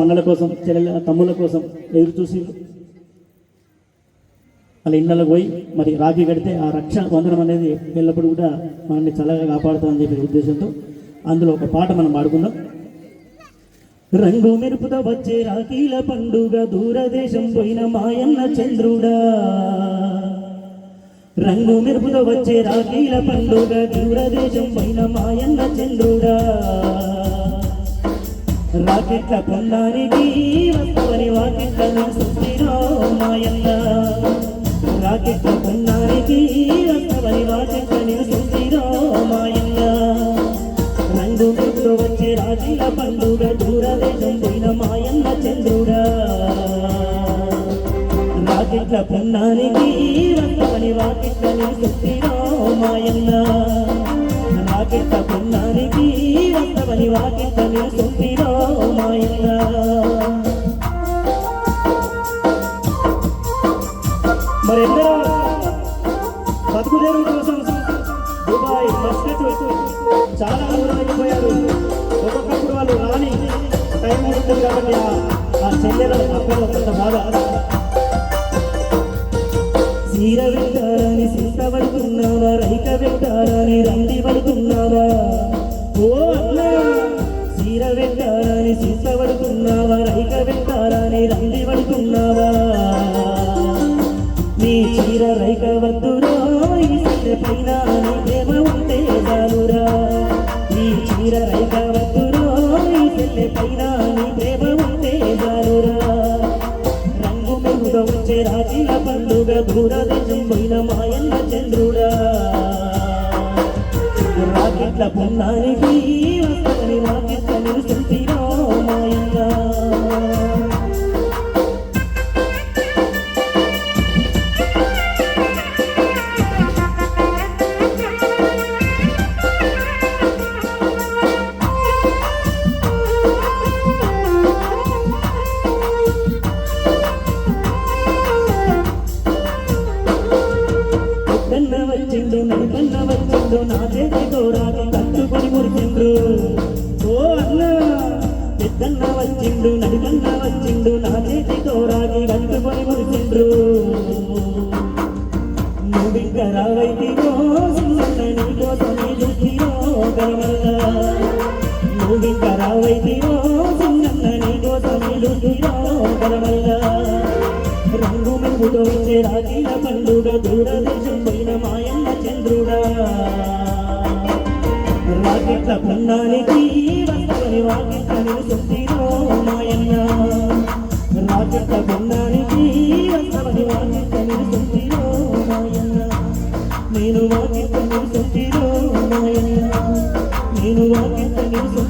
అన్నల కోసం చెల్లెల తమ్ముల కోసం ఎదురు చూసి వాళ్ళ ఇళ్ళకి పోయి మరి రాఖీ కడితే ఆ రక్ష బంధనం అనేది ఎల్లప్పుడూ కూడా మనల్ని చల్లగా కాపాడుతుందని చెప్పి ఉద్దేశంతో అందులో ఒక పాట మనం పాడుకుందాం. రంగు మెరుపుత వచ్చే రాఖీల పండుగ దూరదేశం పోయిన మాయన్న చంద్రుడా. రంగు మెరుపుత వచ్చే రాఖీల పండుగ దూరదేశం పోయిన మాయన్న చంద్రుడా. రాకెట్ల పొందానికి వస్తవని వాకెట్లను సుస్థిరో మాయన్న రాకెట్ల పొందానికి వస్తవని వాకెట్లని సుస్థిరో మాయన్న రంగు మెరుపుతో వచ్చే రాజీల పండుగ దూరదేశం పోయిన మాయన్న చంద్రుడా. రాకెట్ల పొన్నానికి వస్తవని వాకెట్లని సుస్థిరో మాయన్న రాకెట్ల పొన్నానికి వస్తవని వాకెట్లని సుస్థిరో మాయన్న మరెందరో? బతుకుదేరు కోసం దుబాయ్ మస్కట్ చాలా దూరం వెళ్ళిపోయారు ఒక్కొక్కప్పుడు వాళ్ళు రాని టైం ఉంటుంది కాబట్టి ఆ- చెల్లెల అక్కడ కొంత బాధ. సీర వెంటారని సీత పడుతున్నావా రైక వెంటారని రండి వెంటారని రంది పడుతున్నావా నీ చీర రైక వద్దురా పైన నీ ప్రేమ ఉంటే చాలురా. నీ చీర రైక వద్దురా పైన నీ ప్రేమ ఉంటే చాలురా. రంగు మెరుగుగా వచ్చే రాజీల పండుగ దూరదేశం పోయిన మాయన్న చంద్రుడా. రాకెట్ల పొన్నానికి వస్తని వచ్చిండు నా చేతితో రాక కట్టుకొని మురిచిండ్రు. ఓ అన్న పెద్దన్న వచ్చిండు నడికన్న వచ్చిండు నా చేతితో రాగి కట్టుకొని మురికిండ్రు నువ్వింక రావైతివో సున్నన్న నీ కోసమే చూసిరో గరమల్లా నువ్వింక రావైతివో సున్నన్న నీ కోసమే చూసిరో రంగు రంగు దోచే రాజీల పండుగ దూరదేశం పోయిన మాయన్న చంద్రుడా వాకిట్ల పుణ్యానికి వస్తని వాకిట్ల నిలుసొచ్చిరో మాయన్న వాకిట్ల పుణ్యానికి వస్తని వాకిట్ల నిలుసొచ్చిరో మాయన్న నేను వాకిట్ల నిలుసొచ్చిరో మాయన్న. నేను వాకిట్ల నిలుసొచ్చి